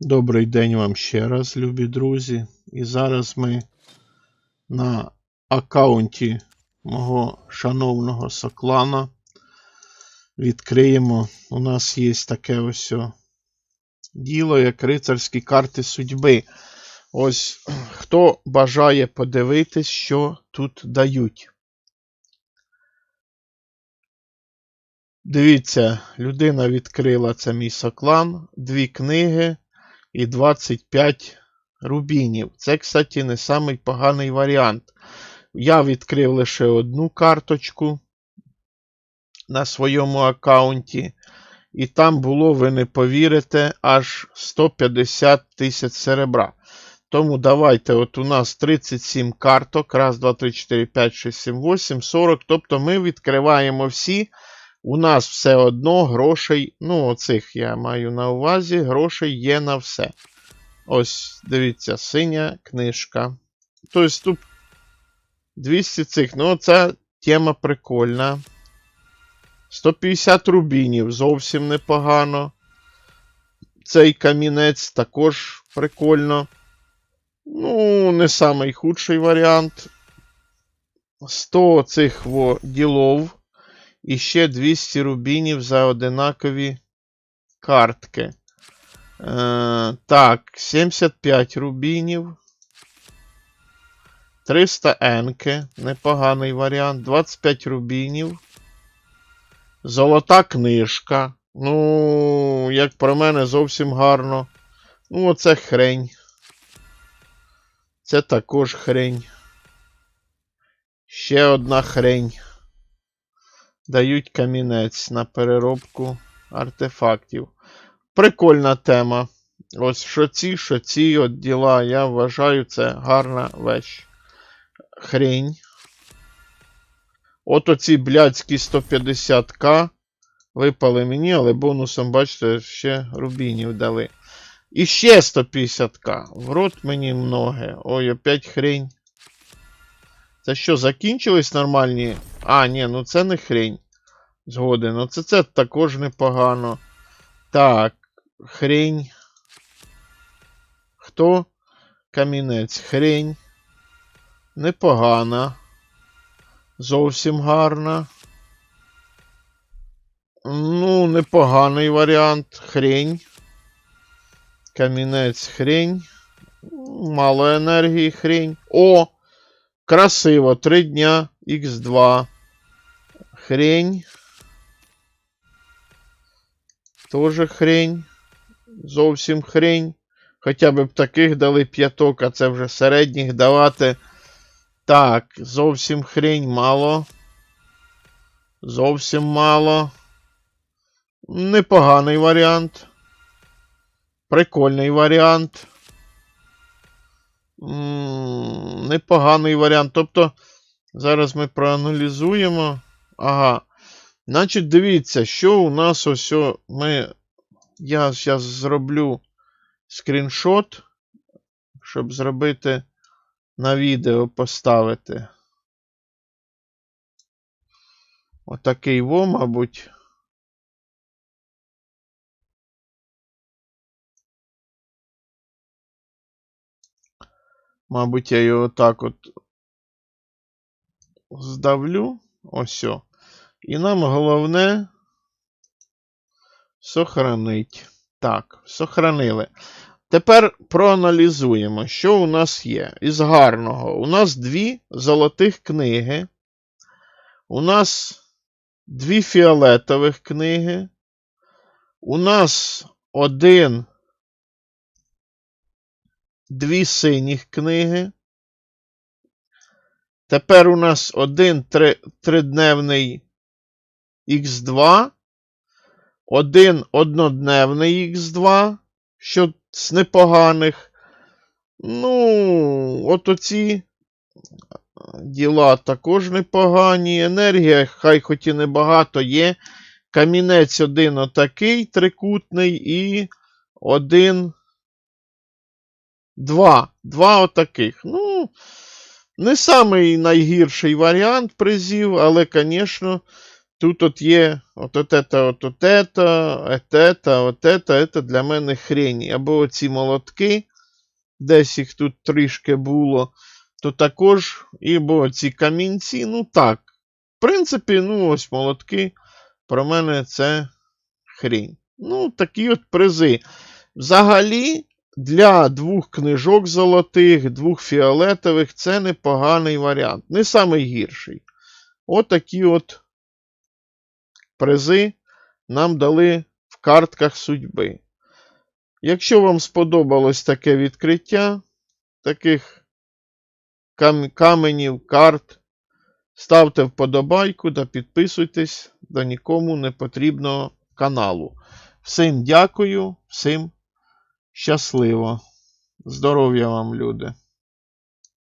Добрий день вам ще раз, любі друзі. І зараз ми на аккаунті мого шановного Соклана відкриємо. У нас є таке ось діло, як рицарські карти судьби. Ось хто бажає подивитись, що тут дають. Дивіться, людина відкрила це мій соклан, дві книги і 25 рубінів. Це, кстати, не самий поганий варіант. Я відкрив лише одну карточку на своєму аккаунті. І там було, ви не повірите, аж 150 тисяч серебра. Тому давайте, от у нас 37 карток. Раз, два, три, 4, 5, 6, 7, 8, 40. Тобто ми відкриваємо всі. У нас все одно грошей, ну, оцих я маю на увазі, грошей є на все. Ось, дивіться, синя книжка. Тобто тут 200 цих. Ну, ця тема прикольна. 150 рубінів зовсім непогано. Цей камінець також прикольно. Ну, не самий варіант. 100 цих во ділов. І ще 200 рубінів за одинакові картки. Е, так, 75 рубінів. 300 енки. Непоганий варіант. 25 рубінів. Золота книжка. Ну, як про мене, зовсім гарно. Ну, оце хрень. Це також хрень. Ще одна хрень дають камінець на переробку артефактів. Прикольна тема. Ось що ці, що ці от діла, я вважаю, це гарна вещь. Хрень. От оці блядські 150к випали мені, але бонусом, бачите, ще рубінів дали. І ще 150к. В рот мені многе. Ой, опять хрень. Це що, закінчились нормальні? А, ні, ну це не хрень. Згоден. Ну це, це також непогано. Так, хрень. Хто? Камінець. Хрень. Непогана. Зовсім гарна. Ну, непоганий варіант. Хрень. Камінець хрень. Мало енергії хрень. О! Красиво. Три дня. Х2. Хрень. Тоже хрень. Зовсім хрень. Хоча б таких дали п'яток, а це вже середніх давати. Так, зовсім хрень мало. Зовсім мало. Непоганий варіант. Прикольний варіант. М, Непоганий варіант. Тобто, зараз ми проаналізуємо. Ага. Значить, дивіться, що у нас ось ми. Я зараз зроблю скріншот, щоб зробити на відео поставити. Отакий во, мабуть. Мабуть, я його так от здавлю. Ось. о. І нам головне сохранить. Так, сохранили. Тепер проаналізуємо, що у нас є. Із гарного. У нас дві золотих книги. У нас дві фіолетових книги. У нас один. Дві синіх книги. Тепер у нас один три, тридневний Х2, один однодневний Х2, що з непоганих. Ну, от оці діла також непогані. Енергія, хай хоч і небагато є. Камінець один отакий трикутний і один. Два. Два отаких. Ну, не самий найгірший варіант призів, але, звісно, Тут от є от от это, от от это, от это, от это, это для мене хрень. Або оці молотки, десь їх тут трішки було, то також, і або ці камінці, ну так. В принципі, ну ось молотки. Про мене це хрінь. Ну, такі от призи. Взагалі, для двох книжок золотих, двох фіолетових це непоганий варіант. Не самий гірший. Отакі от призи нам дали в картках судьби. Якщо вам сподобалось таке відкриття таких кам- каменів, карт, ставте вподобайку та підписуйтесь до нікому не потрібного каналу. Всім дякую, всім щасливо. Здоров'я вам, люди!